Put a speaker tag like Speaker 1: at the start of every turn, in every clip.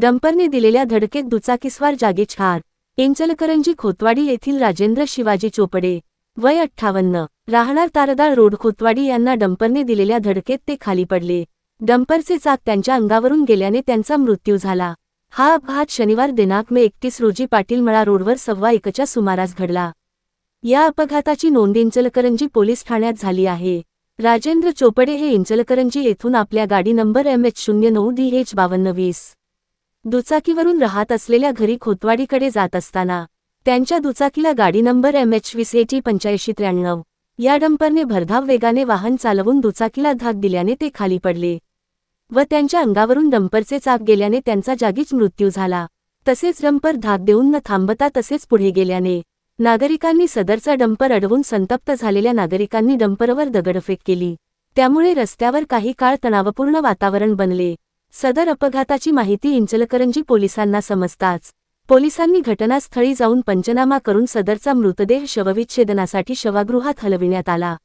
Speaker 1: डंपरने दिलेल्या धडकेत दुचाकीस्वार जागे ठार इंचलकरंजी खोतवाडी येथील राजेंद्र शिवाजी चोपडे. वय अठ्ठावन्न. राहणार तारदाळ रोड खोतवाडी यांना डंपरने दिलेल्या धडकेत ते खाली पडले. डंपरचे चाक त्यांच्या अंगावरून गेल्याने त्यांचा मृत्यू झाला. हा अपघात शनिवार दिनांक मे एकतीस रोजी पाटीलमळा रोडवर सव्वा एकच्या सुमारास घडला. या अपघाताची नोंद इंचलकरंजी पोलीस ठाण्यात झाली आहे. राजेंद्र चोपडे हे इंचलकरंजी येथून आपल्या गाडी नंबर एम एच शून्य नऊ डी एच बावन्न वीस. दुचाकीवरून राहत असलेल्या घरी खोतवाडीकडे जात असताना त्यांच्या दुचाकीला गाडी नंबर एम एच वीस एटी पंच्याऐंशी त्र्याण्णव या डंपरने भरधाव वेगाने वाहन चालवून दुचाकीला धाक दिल्याने ते खाली पडले व त्यांच्या अंगावरून डंपरचे चाप गेल्याने त्यांचा जागीच मृत्यू झाला. तसेच डंपर धाक देऊन न थांबता तसेच पुढे गेल्याने नागरिकांनी सदरचा डंपर अडवून संतप्त झालेल्या नागरिकांनी डंपरवर दगडफेक केली. त्यामुळे रस्त्यावर काही काळ तणावपूर्ण वातावरण बनले. सदर अपघाताची माहिती इंचलकरंजी पोलिसांना समजताच पोलिसांनी घटनास्थळी जाऊन पंचनामा करून सदरचा मृतदेह शवविच्छेदनासाठी शवागृहात हलविण्यात आला.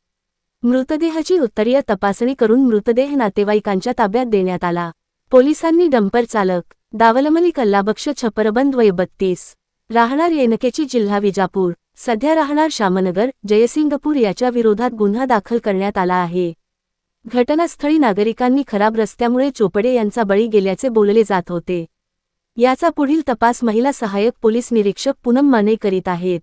Speaker 1: मृतदेहाची उत्तरीय तपासणी करून मृतदेह नातेवाईकांच्या ताब्यात देण्यात आला. पोलिसांनी डंपर चालक दावलमली कल्लाबक्ष छपरबंद वय बत्तीस राहणार येनकेची जिल्हा विजापूर सध्या राहणार श्यामनगर जयसिंगपूर याच्या विरोधात गुन्हा दाखल करण्यात आला आहे. घटनास्थळी नागरिकांनी खराब रस्त्यामुळे चोपडे यांचा बळी गेल्याचे बोलले जात होते. याचा पुढील तपास महिला सहाय्यक पोलीस निरीक्षक पूनम माने करीत आहेत.